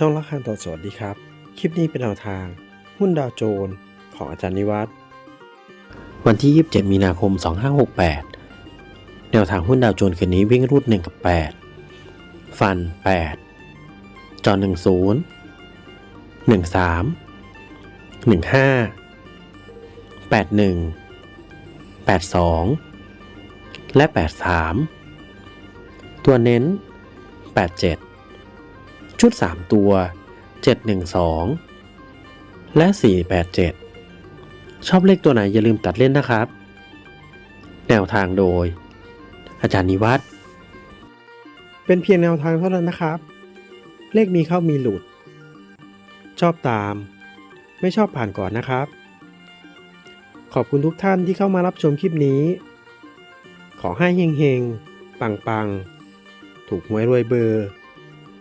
ช่องละคันต่อสวัสดีครับ คลิปนี้เป็นแนวทาง หุ้นดาวโจนส์ของอาจารย์นิวัฒน์วันที่ 27 มีนาคม 2568 แนวทางหุ้นดาวโจนส์คืนนี้วิ่งรูด 1 กับ 8 ฟัน 8 จอ 10 13 15 81 82 และ 83 ตัวเน้น 87 ชุด 3 ตัว 712 และ 487 ชอบเลขตัวไหนอย่าลืมตัดเล่นนะครับ แนวทางโดย อาจารย์นิวัฒน์เป็นเพียงแนวทางเท่านั้นนะครับ เลขมีเข้ามีหลุด ชอบตาม ไม่ชอบผ่านก่อนนะครับ ขอบคุณทุกท่านที่เข้ามารับชมคลิปนี้ ขอให้เฮงๆ ปังๆ ถูกหวยรวยเบอร์